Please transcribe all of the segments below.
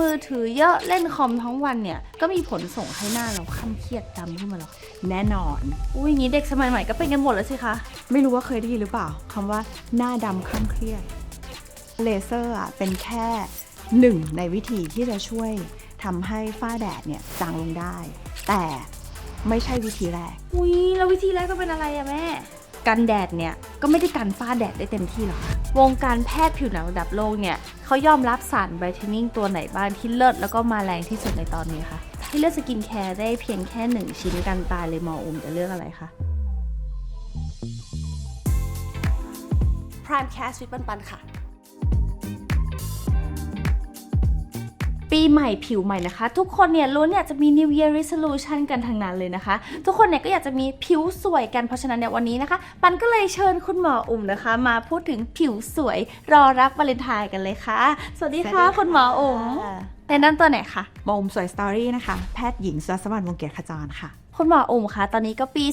มือถือเยอะเล่นคอมทั้งวันเนี่ย ก็มีผลส่งให้หน้าเราคล้ำเครียดดำขึ้นมาหรอแน่นอน อุ้ยอย่างนี้เด็กสมัยใหม่ก็เป็นกันหมดแล้วสิคะ ไม่รู้ว่าเคยได้ยินหรือเปล่าคำว่าหน้าดำคล้ำเครียด เลเซอร์อะเป็นแค่หนึ่งในวิธีที่จะช่วยทำให้ฝ้าแดดเนี่ยจางลงได้ แต่ไม่ใช่วิธีแรก อุ้ยแล้ววิธีแรกก็เป็นอะไรอะแม่ กันแดดเนี่ยก็ไม่ได้กันฝ้าแดดได้เต็มที่หรอกวงการแพทย์ผิวหนังระดับโลกเนี่ยเขายอมรับสารไบรท์เทนนิ่งตัวไหนบ้างที่เลิศแล้วก็มาแรงที่สุดในตอนนี้คะให้เลือกสกินแคร์ได้เพียงแค่หนึ่งชิ้นกันตายเลยมออุมจะเลือกอะไรคะ Prime Cast วิปันปันค่ะ ปีใหม่ผิวใหม่นะคะ ทุกคนเนี่ยล้วนอยากจะมี New Year Resolution กันทั้งนั้นเลยนะคะ ทุกคนเนี่ยก็อยากจะมีผิวสวยกันเพราะฉะนั้นเนี่ยวันนี้นะคะ ปันก็เลยเชิญคุณหมออุ่มนะคะ มาพูดถึงผิวสวยรอรับวาเลนไทน์กันเลยค่ะ สวัสดีค่ะสวัสดีค่ะคุณหมออุ่ม แนะนำตัวไหนอยค่ะโมมสวยสตอรี่นะคะ แพทย์หญิงสุสวรรณวงศ์เกียรติขจรค่ะ คุณหมออุ่มคะ ตอนนี้ก็ปี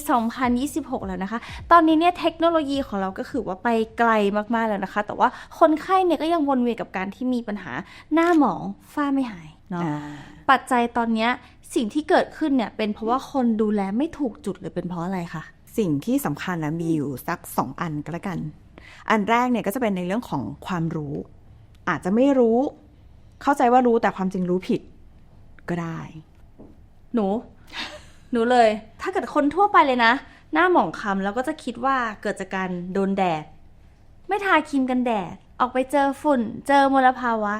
2026 แล้วนะคะ ตอนนี้เนี่ยเทคโนโลยีของเราก็คือว่าไปไกลมากๆแล้วนะคะ แต่ว่าคนไข้เนี่ยก็ยังวนเวียนกับการที่มีปัญหาหน้าหมองฝ้าไม่หายเนาะ ปัจจัยตอนเนี้ยสิ่งที่เกิดขึ้นเนี่ยเป็นเพราะว่าคนดูแลไม่ถูกจุดหรือเป็นเพราะอะไรคะสิ่งที่สำคัญนะมีอยู่สักสองอันก็แล้วกัน อันแรกเนี่ยก็จะเป็นในเรื่องของความรู้ อาจจะไม่รู้ เข้าใจว่ารู้แต่ความจริงรู้ผิด ก็ได้ หนู หนูเลย ถ้าเกิดคนทั่วไปเลยนะ หน้าหมองคล้ำแล้วก็จะคิดว่าเกิดจากการโดนแดด ไม่ทาครีมกันแดด ออกไปเจอฝุ่น เจอมลภาวะ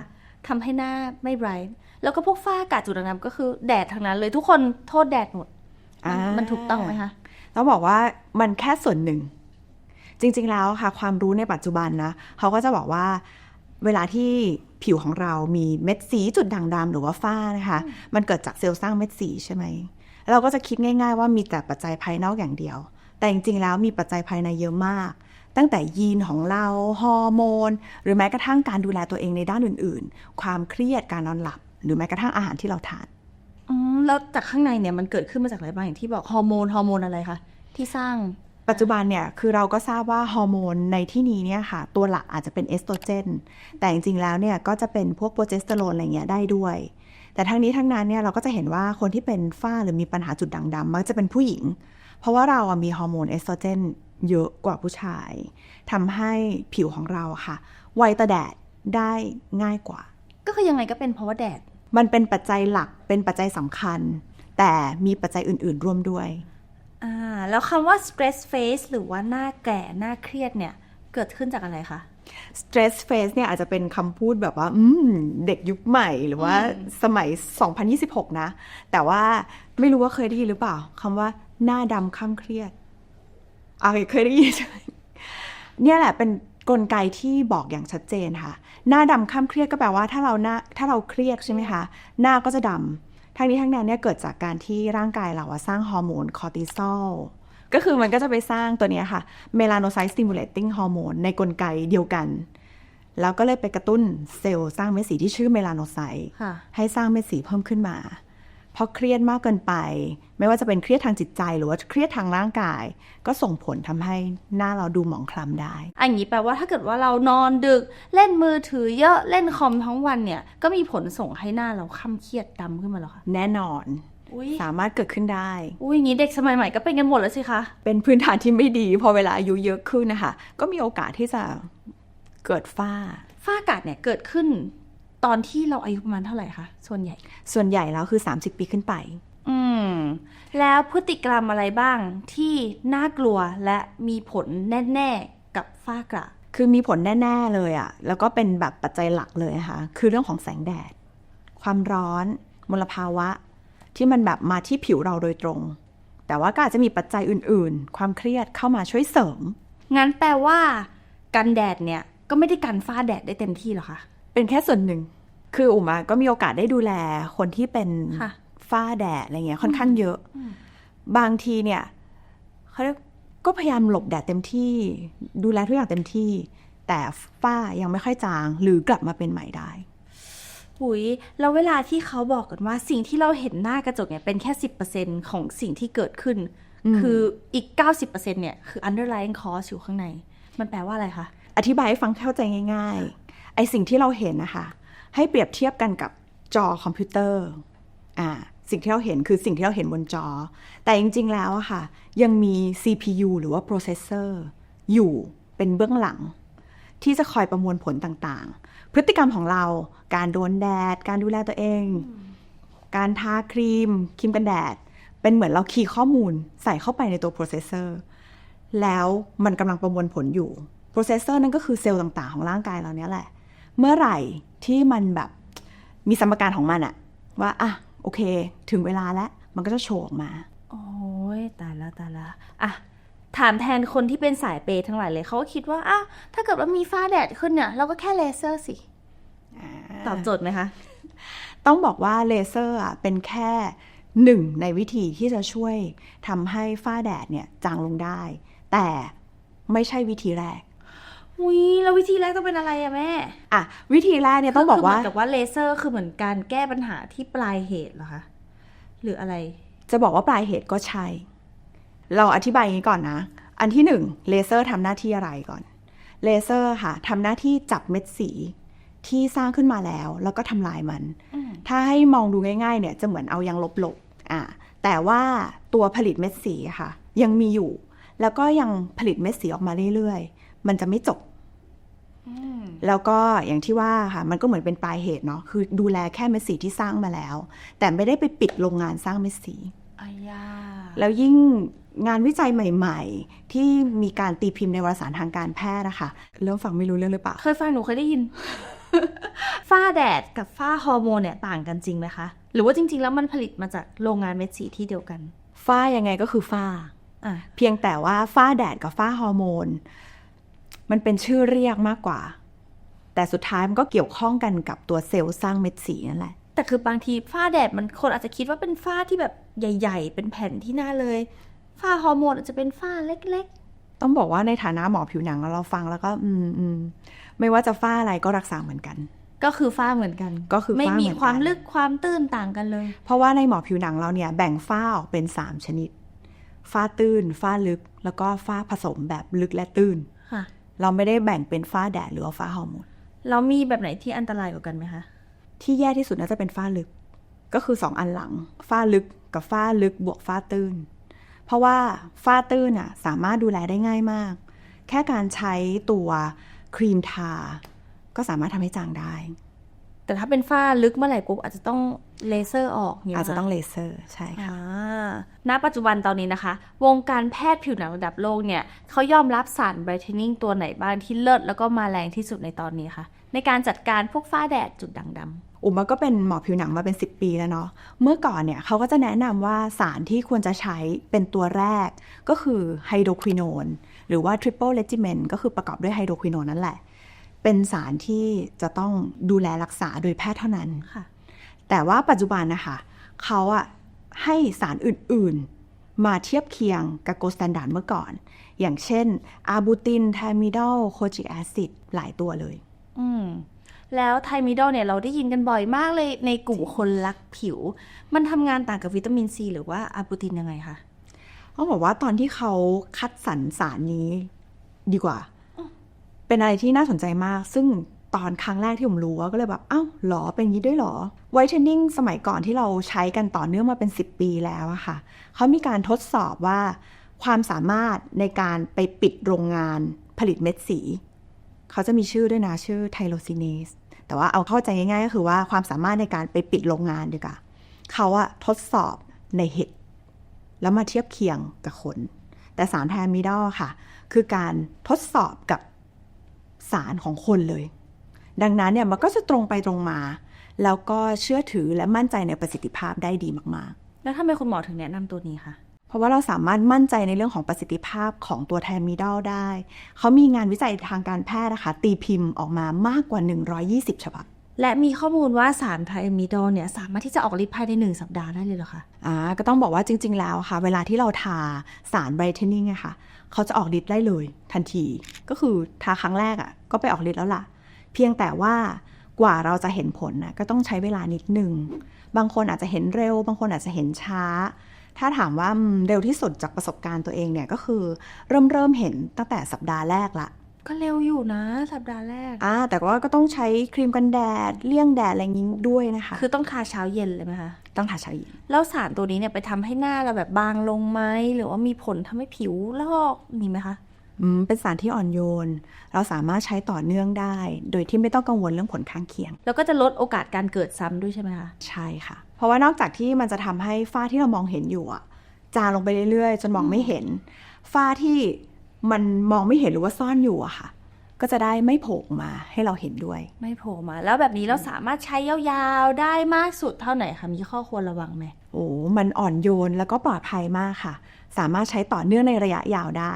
ทำให้หน้าไม่ไบรท์แล้วก็พวกฝ้ากระจุดด่างดำก็คือแดดทั้งนั้นเลยทุกคนโทษแดดหมดมันอ่ามัมันถูกต้องไหมคะต้องบอกว่ามันแค่ส่วนหนึ่ง จริง ๆ แล้วค่ะ ความรู้ในปัจจุบันนะเขาก็จะบอกว่าเวลาที่ ผิวของเรามีเม็ดสีจุดด่างดำหรือว่าฝ้านะคะ มันเกิดจากเซลล์สร้างเม็ดสีใช่ไหมแล้วเราก็จะคิดง่าย ๆ ว่ามีแต่ปัจจัยภายนอกอย่างเดียว แต่จริงๆแล้วมีปัจจัยภายในเยอะมาก ตั้งแต่ยีนของเราฮอร์โมน หรือแม้กระทั่งการดูแลตัวเองในด้านอื่น ๆ ความเครียดการนอนหลับ หรือแม้กระทั่งอาหารที่เราทานอืมแล้วจากข้างในเนี่ยมันเกิดขึ้นมาจากอะไรบ้างอย่างที่บอกฮอร์โมนฮอร์โมนอะไรคะที่สร้าง ปัจจุบันเนี่ยคือเราก็ทราบว่าฮอร์โมนในที่นี้เนี่ยค่ะ ตัวหลักอาจจะเป็นเอสโตรเจน แต่จริงๆแล้วเนี่ยก็จะเป็นพวกโปรเจสเตอโรนอะไรเงี้ยได้ด้วย แต่ทั้งนี้ทั้งนั้นเนี่ยเราก็จะเห็นว่าคนที่เป็นฝ้าหรือมีปัญหาจุดด่างดำมักจะเป็นผู้หญิง เพราะว่าเราอะมีฮอร์โมนเอสโตรเจนเยอะกว่าผู้ชายทำให้ผิวของเราอะค่ะ ไวต่อแดดได้ง่ายกว่า ก็คือยังไงก็เป็นเพราะว่าแดด มันเป็นปัจจัยหลักเป็นปัจจัยสำคัญ แต่มีปัจจัยอื่น ๆ ร่วมด้วย อ่าแล้วคำว่า stress face หรือว่าหน้าแก่หน้าเครียดเนี่ย เกิดขึ้นจากอะไรคะ stress face เนี่ยอาจจะเป็นคำพูดแบบว่า อืม เด็กยุคใหม่หรือว่าสมัย 2026 นะ แต่ว่าไม่รู้ว่าเคยได้ยินหรือเปล่าคำว่าหน้าดำข้ามเครียดอะเคยได้ยินใช่ไหมเนี่ยแหละเป็นกลไกที่บอกอย่างชัดเจนค่ะ หน้าดำข้ามเครียดก็แปลว่าถ้าเราหน้าถ้าเราเครียดใช่ไหมคะ หน้าก็จะดำ ทั้งนี้ทั้งนั้นเนี่ยเกิดจากการที่ร่างกายเราอะสร้างฮอร์โมนคอร์ติซอลก็คือมันก็จะไปสร้างตัวเนี้ยค่ะ melanocyte stimulating hormone ในกลไกเดียวกัน แล้วก็เลยไปกระตุ้นเซลล์สร้างเม็ดสีที่ชื่อเมลาโนไซต์ค่ะให้สร้างเม็ดสีเพิ่มขึ้นมาเพราะเครียดมากเกินไป ไม่ว่าจะเป็นเครียดทางจิตใจหรือว่าเครียดทางร่างกาย ก็ส่งผลทำให้หน้าเราดูหมองคล้ำได้อันนี้แปลว่าถ้าเกิดว่าเรานอนดึก เล่นมือถือเยอะเล่นคอมทั้งวันเนี่ย ก็มีผลส่งให้หน้าเราคล้ำเครียดดำขึ้นมาเหรอคะแน่นอนอุ้ยสามารถเกิดขึ้นได้ อุ้ยอย่างนี้เด็กสมัยใหม่ก็เป็นกันหมดแล้วสิคะ เป็นพื้นฐานที่ไม่ดี พอเวลาอายุเยอะขึ้นนะคะ ก็มีโอกาสที่จะเกิดฝ้า ฝ้ากาดเนี่ยเกิดขึ้น ตอนที่เราอายุประมาณเท่าไหร่คะ ส่วนใหญ่ ส่วนใหญ่แล้วคือ 30 ปีขึ้นไป อืม แล้วพฤติกรรมอะไรบ้างที่น่ากลัวและมีผลแน่ ๆ กับฝ้ากระ คือมีผลแน่ ๆ เลยอะ่ะ แล้วก็เป็นแบบปัจจัยหลักเลยนะคะ คือเรื่องของแสงแดด ความร้อน มลภาวะ ที่มันแบบมาที่ผิวเราโดยตรง แต่ว่าก็อาจจะมีปัจจัยอื่น ๆ ความเครียดเข้ามาช่วยเสริม งั้นแปลว่า กันแดดเนี่ยก็ไม่ได้กันฝ้าแดดได้เต็มที่หรอคะ เป็นแค่ส่วนหนึ่ง คืออุ๋มอะก็มีโอกาสได้ดูแลคนที่เป็นค่ะฝ้าแดดอะไรเงี้ยค่อนข้างเยอะอืมบางทีเนี่ยเขาเรียกก็พยายามหลบแดดเต็มที่ ดูแลทุกอย่างเต็มที่ แต่ฝ้ายังไม่ค่อยจาง หรือกลับมาเป็นใหม่ได้หุยแล้วเวลาที่เขาบอกกันว่าสิ่งที่เราเห็นหน้ากระจกเนี่ยเป็นแค่10%ของสิ่งที่เกิดขึ้น คืออีก90%เนี่ยคือ underlying cause อยู่ข้างใน มันแปลว่าอะไรคะ อธิบายให้ฟังเข้าใจง่าย ๆ ไอสิ่งที่เราเห็นนะคะ ให้เปรียบเทียบกันกับจอคอมพิวเตอร์อ่าสิ่งที่เราเห็นคือสิ่งที่เราเห็นบนจอ แต่จริง ๆ แล้วอะค่ะ ยังมี CPU หรือว่า processor อยู่เป็นเบื้องหลัง ที่จะคอยประมวลผลต่างๆ พฤติกรรมของเรา การโดนแดด การดูแลตัวเอง การทาครีม ครีมกันแดด เป็นเหมือนเราคีย์ข้อมูลใส่เข้าไปในตัว processor แล้วมันกำลังประมวลผลอยู่ processor นั่นก็คือเซลล์ต่างๆ ของร่างกายเราเนี้ยแหละ เมื่อไหร่ที่มันแบบมีสมการของมันอะว่าอะโอเค ถึงเวลาแล้ว มันก็จะโชว์ออกมา โอ้ยตายแล้วตายแล้วอะถามแทนคนที่เป็นสายเปย์ทั้งหลายเลยเขาก็คิดว่าอะถ้าเกิดว่ามีฟ้าแดดขึ้นเนี่ยเราก็แค่เลเซอร์สิตอบโจทย์ไหมคะ ต้องบอกว่าเลเซอร์อะเป็นแค่หนึ่งในวิธีที่จะช่วยทำให้ฝ้าแดดเนี่ยจางลงได้ แต่ไม่ใช่วิธีแรก อุ้ยแล้ววิธีแรกต้องเป็นอะไรอะแม่อะวิธีแรกเนี่ยต้องบอกว่าคืเหมืนกับว่าเลเซอร์คือเหมือนการแก้ปัญหาที่ปลายเหตุเหรอคะหรืออะไร จะบอกว่าปลายเหตุก็ใช่ เราอธิบายอย่างนี้ก่อนนะ อันที่หนึ่งเลเซอร์ทำหน้าที่อะไรก่อน เลเซอร์ค่ะทำหน้าที่จับเม็ดสีที่สร้างขึ้นมาแล้ว แล้วก็ทำลายมันอืมถ้าให้มองดูง่าย ๆ เนี่ยจะเหมือนเอายางลบๆอะแต่ว่าตัวผลิตเม็ดสีอะค่ะ ยังมีอยู่ แล้วก็ยังผลิตเม็ดสีออกมาเรื่อยๆ มันจะไม่จบ แล้วก็อย่างที่ว่าค่ะมันก็เหมือนเป็นปลายเหตุเนาะคือดูแลแค่เม็ดสีที่สร้างมาแล้ว แต่ไม่ได้ไปปิดโรงงานสร้างเม็ดสีอายาแล้วยิ่งงานวิจัยใหม่ ๆ ที่มีการตีพิมพ์ในวารสารทางการแพทย์นะคะเริ่มฟังไม่รู้เรื่องหรือเปล่า เคยฟังหนูเคยได้ยิน ฝ้าแดดกับฝ้าฮอร์โมนเนี่ยต่างกันจริงไหมคะ หรือว่าจริง ๆ แล้วมันผลิตมาจากโรงงานเม็ดสีที่เดียวกัน ฝ้ายังไงก็คือฝ้าอะเพียงแต่ว่าฝ้าแดดกับฝ้าฮอร์โมน มันเป็นชื่อเรียกมากกว่า แต่สุดท้ายมันก็เกี่ยวข้องกันกับตัวเซลล์สร้างเม็ดสีนั่นแหละ แต่คือบางทีฝ้าแดดมันคนอาจจะคิดว่าเป็นฝ้าที่แบบใหญ่ ๆ เป็นแผ่นที่หน้าเลย ฝ้าฮอร์โมนอาจจะเป็นฝ้าเล็กต้องบอกว่าในฐานะหมอผิวหนังเราฟังแล้วก็ อืมอืมไม่ว่าจะฝ้าอะไรก็รักษาเหมือนกันๆก็คือฝ้าเหมือนกัน ก็คือฝ้าไม่มีเหมือนกันความลึกความตื้นต่างกันเลย เพราะว่าในหมอผิวหนังเราเนี่ยแบ่งฝ้าออกเป็น 3 ชนิด ฝ้าตื้น ฝ้าลึก แล้วก็ฝ้าผสมแบบลึกและตื้นค่ะ เราไม่ได้แบ่งเป็นฝ้าแดดหรือว่าฝ้าฮอร์โมนแล้วมีแบบไหนที่อันตรายกว่ากันไหมคะ ที่แย่ที่สุดน่าจะเป็นฝ้าลึก ก็คือ2อันหลัง ฝ้าลึกกับฝ้าลึกบวกฝ้าตื้น เพราะว่าฝ้าตื้นอะสามารถดูแลได้ง่ายมาก แค่การใช้ตัวครีมทา ก็สามารถทำให้จางได้ แต่ถ้าเป็นฝ้าลึกเมื่อไหร่ปุ๊บอาจจะต้องเลเซอร์ออกย่างเงี้ยอาจจะต้องเหรเลเซอร์ใช่ค่ะอ่าณปัจจุบันตอนนี้นะคะ วงการแพทย์ผิวหนังระดับโลกเนี่ยเขายอมรับสารไบรท์เทนนิ่งตัวไหนบ้างที่เลิศแล้วก็มาแรงที่สุดในตอนนี้คะในการจัดการพวกฝ้าแดดจุดด่างดำอุ๋มก็เป็นหมอผิวหนังมาเป็น 10 ปีแล้วเนาะ เมื่อก่อนเนี่ยเขาก็จะแนะนำว่าสารที่ควรจะใช้เป็นตัวแรก ก็คือไฮโดรควินอนหรือว่า triple regimen ก็คือประกอบด้วยไฮโดรควินอนนั่นแหละ เป็นสารที่จะต้องดูแลรักษาโดยแพทย์เท่านั้นค่ะแต่ว่าปัจจุบันนะคะเขาอะให้สารอื่นๆ มาเทียบเคียงกับโกลสแตนดาร์ดเมื่อก่อน อย่างเช่น อาบูติน ไทมิดอล โคจิแอซิด หลายตัวเลย อืม แล้วไทมิดอลเนี่ยเราได้ยินกันบ่อยมากเลยในกลุ่มคนรักผิว มันทำงานต่างกับวิตามินซีหรือว่าอะบูตินยังไงคะเขาบอกว่าตอนที่เขาคัดสรรสารนี้ดีกว่า เป็นอะไรที่น่าสนใจมาก ซึ่งตอนครั้งแรกที่ผมรู้ก็เลยแบบเอ้าหรอเป็นยี้ด้วยหรอไวท์เทนนิ่งสมัยก่อนที่เราใช้กันต่อเนื่องมาเป็น 10 ปีแล้วอะค่ะเขามีการทดสอบว่า ความสามารถในการไปปิดโรงงานผลิตเม็ดสี เขาจะมีชื่อด้วยนะชื่อไทโรซิน a สแต่ว่าเอาเข้าใจง่ายๆ ก็คือว่าความสามารถในการไปปิดโรงงานดีกว่าเขาอะทดสอบในเห็ดแล้วมาเทียบเคียงกับคน แต่สารไทมิดอลค่ะ คือการทดสอบกับ สารของคนเลย ดังนั้นเนี่ยมันก็จะตรงไปตรงมา แล้วก็เชื่อถือและมั่นใจในประสิทธิภาพได้ดีมากแล้วทำไมคุณหมอถึงแนะนำตัวนี้คะๆเพราะว่าเราสามารถมั่นใจในเรื่องของประสิทธิภาพของตัวไทอะมิดอลได้ เขามีงานวิจัยทางการแพทย์นะคะ ตีพิมพ์ออกมามากกว่า 120 ฉบับ และมีข้อมูลว่าสารไทมิดอลเนี่ยสามารถที่จะออกฤทธิ์ภายในหนึ่งสัปดาห์ได้เลยเหรอคะอ่าก็ต้องบอกว่าจริง ๆ แล้วค่ะ เวลาที่เราทาสารไบรท์เทนนิ่งอะค่ะเขาจะออกฤทธิ์ได้เลยทันที ก็คือทาครั้งแรกอะก็ไปออกฤทธิ์แล้วล่ะ เพียงแต่ว่ากว่าเราจะเห็นผลนะก็ต้องใช้เวลานิดหนึ่ง บางคนอาจจะเห็นเร็ว บางคนอาจจะเห็นช้า ถ้าถามว่าเร็วที่สุดจากประสบการณ์ตัวเองเนี่ยก็คือเริ่มเริ่มเห็นตั้งแต่สัปดาห์แรกละ ก็เร็วอยู่นะ สัปดาห์แรก อ่า แต่ว่าก็ต้องใช้ครีมกันแดด เลี่ยงแดดอะไรอย่างนี้ด้วยนะคะ คือต้องทาเช้าเย็นเลยไหมคะ ต้องทาเช้าเย็น แล้วสารตัวนี้เนี่ยไปทำให้หน้าเราแบบบางลงไหม หรือว่ามีผลทำให้ผิวลอกมีไหมคะ อืม เป็นสารที่อ่อนโยน เราสามารถใช้ต่อเนื่องได้ โดยที่ไม่ต้องกังวลเรื่องผลข้างเคียง แล้วก็จะลดโอกาสการเกิดซ้ำด้วยใช่ไหมคะ ใช่ค่ะ เพราะว่านอกจากที่มันจะทำให้ฝ้าที่เรามองเห็นอยู่อะจางลงไปเรื่อยๆ จนมองไม่เห็น ฝ้าที่ มันมองไม่เห็นหรือว่าซ่อนอยู่อะค่ะ ก็จะได้ไม่โผล่ออกมาให้เราเห็นด้วย ไม่โผล่มา แล้วแบบนี้เราสามารถใช้ยาวๆได้มากสุดเท่าไหร่คะมีข้อควรระวังไหมโอ้มันอ่อนโยนแล้วก็ปลอดภัยมากค่ะ สามารถใช้ต่อเนื่องในระยะยาวได้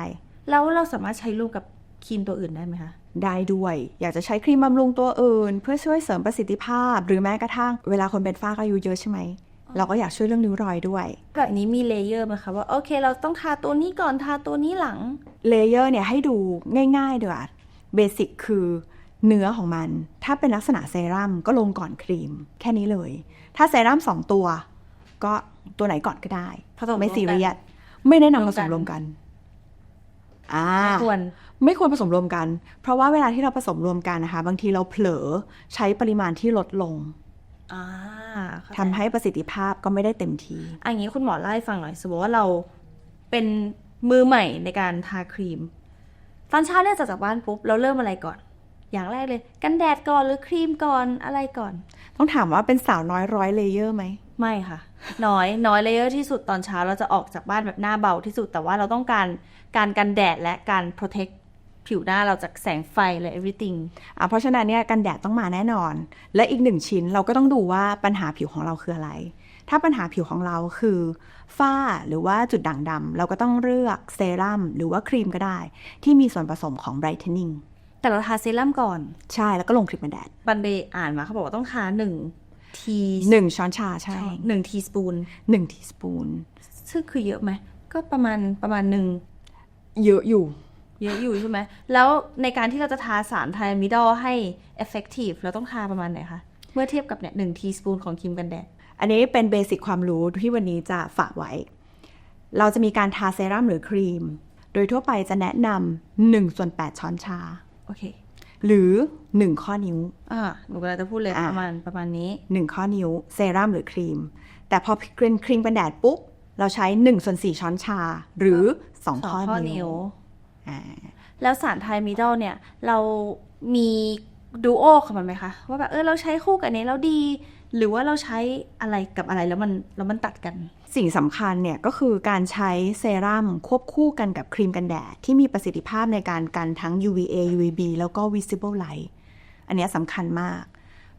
แล้วเราสามารถใช้ร่วมกับครีมตัวอื่นได้ไหมคะได้ด้วย อยากจะใช้ครีมบำรุงตัวอื่น เพื่อช่วยเสริมประสิทธิภาพ หรือแม้กระทั่งเวลาคนเป็นฝ้าก็อายุเยอะใช่ไหม เราก็อยากช่วยเรื่องริ้วรอยด้วย แบบนี้มีเลเยอร์ไหมคะว่าโอเค เราต้องทาตัวนี้ก่อนทาตัวนี้หลัง เลเยอร์เนี่ยให้ดูง่ายๆดีกว่าเบสิกคือเนื้อของมัน ถ้าเป็นลักษณะเซรั่มก็ลงก่อนครีม แค่นี้เลย ถ้าเซรั่มสองตัว ก็ตัวไหนก่อนก็ได้ผสมไม่รวมกันซีเรียสไม่แนะนำผสมรรววมมกักันนอ่าควรไม่ควรผสมรวมกัน เพราะว่าเวลาที่เราผสมรวมกันนะคะ บางทีเราเผลอใช้ปริมาณที่ลดลงอ่า เข้าใจทำให้ประสิทธิภาพก็ไม่ได้เต็มทีอันนี้คุณหมอเล่าให้ฟังหน่อยสมมติว่าเราเป็นมือใหม่ในการทาครีม ตอนเช้าเนี่ยจากจากบ้านปุ๊บเราเริ่มอะไรก่อน อย่างแรกเลย กันแดดก่อนหรือครีมก่อนอะไรก่อน ต้องถามว่าเป็นสาวน้อยร้อยเลเยอร์ไหมไม่ค่ะ น้อยน้อยเลเยอร์ที่สุดตอนเช้าเราจะออกจากบ้านแบบหน้าเบาที่สุดแต่ว่าเราต้องการการกันแดดและการ protect ผิวหน้าเราจากแสงไฟและ everything อะเพราะฉะนั้นเนี่ยกันแดดต้องมาแน่นอน และอีกหนึ่งชิ้นเราก็ต้องดูว่าปัญหาผิวของเราคืออะไร ถ้าปัญหาผิวของเราคือฝ้าหรือว่าจุดด่างดำเราก็ต้องเลือกเซรั่มหรือว่าครีมก็ได้ ที่มีส่วนผสมของ brightening แต่เราทาเซรั่มก่อน ใช่แล้วก็ลงครีมกันแดด บันเบอ่านมาเขาบอกว่าต้องทาหนึ่งทีหนึ่งช้อนชาใช่หนึ่งทีสปูนหนึ่งทีสปูนซึ่งคือเยอะไหมก็ประมาณประมาณหนึ่งเยอะอยู่ เยอะอยู่ใช่ไหม แล้วในการที่เราจะทาสารไทมิดอลให้ effective เราต้องทาประมาณไหนคะ เมื่อเทียบกับเนี่ยหนึ่งทีสปูนของครีมกันแดด อันนี้เป็นเบสิกความรู้ที่วันนี้จะฝากไว้ เราจะมีการทาเซรั่มหรือครีม โดยทั่วไปจะแนะนำหนึ่งส่วนแปดช้อนชา โอเค หรือหนึ่งข้อนิ้ว อ่า หนูกำลังจะพูดเลยอะประมาณประมาณนี้หนึ่งข้อนิ้วเซรั่มหรือครีม แต่พอครีมครีมกันแดดปุ๊บ เราใช้1ส่วน4ช้อนชา หรือ2สองข้อข้อนิ้นิ้ววอ่า แล้วสารไทมิดอลเนี่ย เรามีดูโอของมันไหมคะ ว่าแบบเออเราใช้คู่กับอันนี้แล้วดี หรือว่าเราใช้อะไรกับอะไรแล้วมันแล้วมันตัดกัน สิ่งสำคัญเนี่ยก็คือการใช้เซรั่มควบคู่กันกับครีมกันแดด ที่มีประสิทธิภาพในการกันทั้ง UVA UVB แล้วก็ visible light อันเนี้ยสำคัญมาก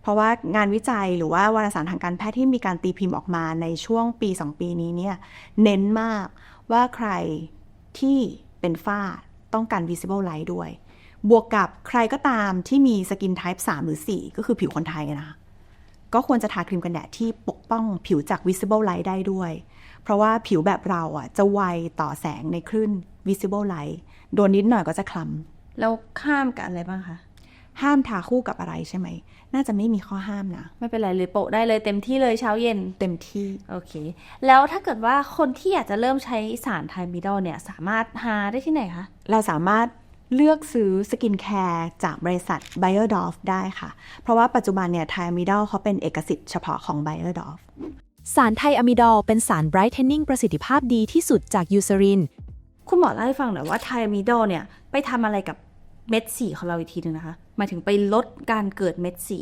เพราะว่างานวิจัยหรือว่าวารสารทางการแพทย์ที่มีการตีพิมพ์ออกมาในช่วงปี 2 ปีนี้เนี่ยเน้นมากว่าใครที่เป็นฝ้า ต้องการ visible light ด้วย บวกกับใครก็ตามที่มีสกิน type 3 หรือ 4 ก็คือผิวคนไทยนะคะก็ควรจะทาครีมกันแดดที่ปกป้องผิวจาก visible light ได้ด้วย เพราะว่าผิวแบบเราอะจะไวต่อแสงในคลื่น visible light โดนนิดหน่อยก็จะคล้แล้วข้ามกับอะไรบ้างคะำห้ามทาคู่กับอะไรใช่ไหม น่าจะไม่มีข้อห้ามนะ ไม่เป็นไรเลยโปะได้เลยเต็มที่เลยเช้าเย็นเต็มที่ โอเค แล้วถ้าเกิดว่าคนที่อยากจะเริ่มใช้สารไทมิดอลเนี่ย สามารถหาได้ที่ไหนคะ เราสามารถเลือกซื้อสกินแคร์จากบริษัท b i o d o f ได้ค่ะ เพราะว่าปัจจุบันเนี่ยไทมิดอลเขาเป็นเอกสิทธิ์เฉพาะของ b i o d o f สารไทอะมิดอลเป็นสาร brightening ประสิทธิภาพดีที่สุดจากยูซาริน คุณหมอเล่าให้ฟังหน่อยว่าไทมิดอลเนี่ยไปทำอะไรกับ เม็ดสีของเราอีกทีหนึ่งนะคะหมายถึงไปลดการเกิดเม็ดสี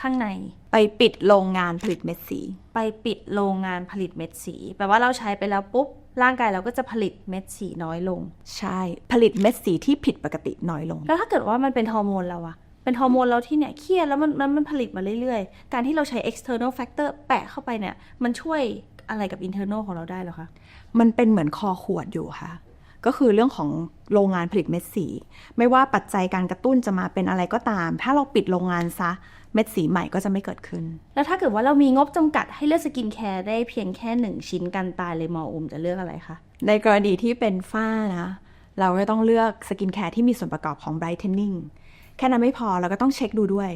ข้างใน ไปปิดโรงงานผลิตเม็ดสี ไปปิดโรงงานผลิตเม็ดสี แปลว่าเราใช้ไปแล้วปุ๊บ ร่างกายเราก็จะผลิตเม็ดสีน้อยลง ใช่ ผลิตเม็ดสีที่ผิดปกติน้อยลง แล้วถ้าเกิดว่ามันเป็นฮอร์โมนเราอะเป็นฮอร์โมนเราที่เนี่ยเครียดแล้วมันมันมันผลิตมาเรื่อยๆ การที่เราใช้ external factor แปะเข้าไปเนี่ย มันช่วยอะไรกับ internal ของเราได้เหรอคะ มันเป็นเหมือนคอขวดอยู่ค่ะ ก็คือเรื่องของโรงงานผลิตเม็ดสี ไม่ว่าปัจจัยการกระตุ้นจะมาเป็นอะไรก็ตาม ถ้าเราปิดโรงงานซะเม็ดสีใหม่ก็จะไม่เกิดขึ้น แล้วถ้าเกิดว่าเรามีงบจำกัดให้เลือกสกินแคร์ได้เพียงแค่หนึ่งชิ้นกันตายเลยหมออุมจะเลือกอะไรคะในกรณีที่เป็นฝ้านะเราก็ต้องเลือกสกินแคร์ที่มีส่วนประกอบของ brightening แค่นั้นไม่พอเราก็ต้องเช็คดูด้วย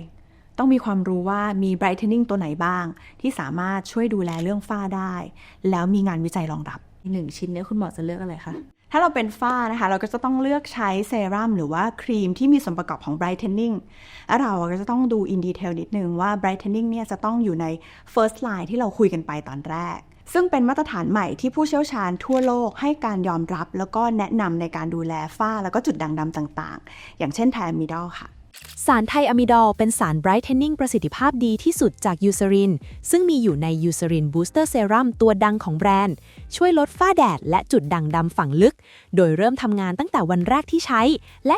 ต้องมีความรู้ว่ามี brightening ตัวไหนบ้าง ที่สามารถช่วยดูแลเรื่องฝ้าได้ แล้วมีงานวิจัยรองรับหนึ่งชิ้นเนี่ยคุณหมอจะเลือกอะไรคะ ถ้าเราเป็นฝ้านะคะ เราก็จะต้องเลือกใช้เซรั่มหรือว่าครีมที่มีส่วนประกอบของ brightening แล้วเราก็จะต้องดูอินดีเทลนิดนึงว่า brightening เนี่ยจะต้องอยู่ใน first line ที่เราคุยกันไปตอนแรก ซึ่งเป็นมาตรฐานใหม่ที่ผู้เชี่ยวชาญทั่วโลกให้การยอมรับ แล้วก็แนะนำในการดูแลฝ้าแล้วก็จุดด่างดำต่าง ๆ อย่างเช่นไทมิดอลค่ะ สารไทอะมิดอลเป็นสาร brightening ประสิทธิภาพดีที่สุดจากยูซ r ริน ซึ่งมีอยู่ในยูซ r รินบูสเตอร์เซรั่มตัวดังของแบรนด์ ช่วยลดฝ้าแดดและจุดด่างดำฝังลึก โดยเริ่มทำงานตั้งแต่วันแรกที่ใช้ และ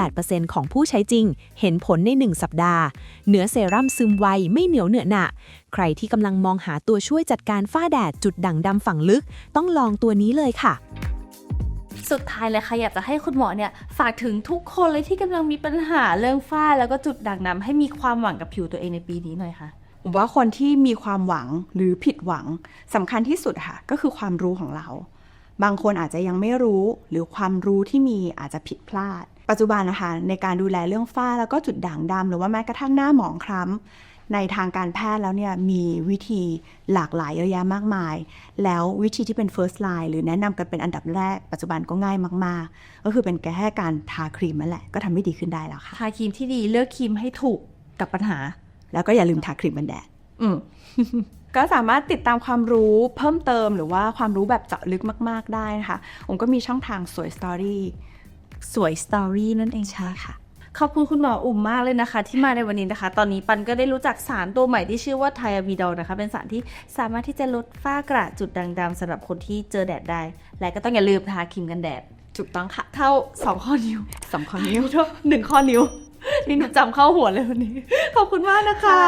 98%ของผู้ใช้จริง เห็นผลใน 1 สัปดาห์ เนื้อเซรั่มซึมไวไม่เหนียวเหนอะหนะใครที่กำลังมองหาตัวช่วยจัดการฝ้าแดดจุดด่างดำฝังลึก ต้องลองตัวนี้เลยค่ะ สุดท้ายเลยค่ะอยากจะให้คุณหมอเนี่ยฝากถึงทุกคนเลยที่กำลังมีปัญหาเรื่องฝ้า แล้วก็จุดด่างดำให้มีความหวังกับผิวตัวเองในปีนี้หน่อยค่ะว่าคนที่มีความหวังหรือผิดหวังสำคัญที่สุดค่ะก็คือความรู้ของเรา บางคนอาจจะยังไม่รู้ หรือความรู้ที่มีอาจจะผิดพลาด ปัจจุบันนะคะในการดูแลเรื่องฝ้าแล้วก็จุดด่างดำหรือว่าแม้กระทั่งหน้าหมองคล้ำ ในทางการแพทย์แล้วเนี่ยมีวิธีหลากหลายเยอะแยะมากมาย แล้ววิธีที่เป็น first line หรือแนะนำกันเป็นอันดับแรกปัจจุบันก็ง่ายมาก ๆ ก็คือเป็นแค่การทาครีมนั่นแหละก็ทำให้ดีขึ้นได้แล้วค่ะ ทาครีมที่ดีเลือกครีมให้ถูกกับปัญหา แล้วก็อย่าลืมทาครีมกันแดดอืมก็สามารถติดตามความรู้เพิ่มเติมหรือว่าความรู้แบบเจาะลึกมาก ๆ ได้นะคะผมก็มีช่องทางสวยสตอรี่สวยสตอรี่นั่นเองใช่ค่ะ ขอบคุณคุณหมออุ่มมากเลยนะคะ ที่มาในวันนี้นะคะ ตอนนี้ปันก็ได้รู้จักสารตัวใหม่ที่ชื่อว่าไทอะมิดอลนะคะ เป็นสารที่สามารถที่จะลดฝ้ากระจุดด่างดำสำหรับคนที่เจอแดดได้ และก็ต้องอย่าลืมทาครีมกันแดดถูกต้องค่ะ เท่าสองข้อนิ้วสำคัญนิ้วโทษหนึ่งข้อนิ้วนี่หนูจำเข้าหัวเลยวันนี้ ขอบคุณมากนะคะ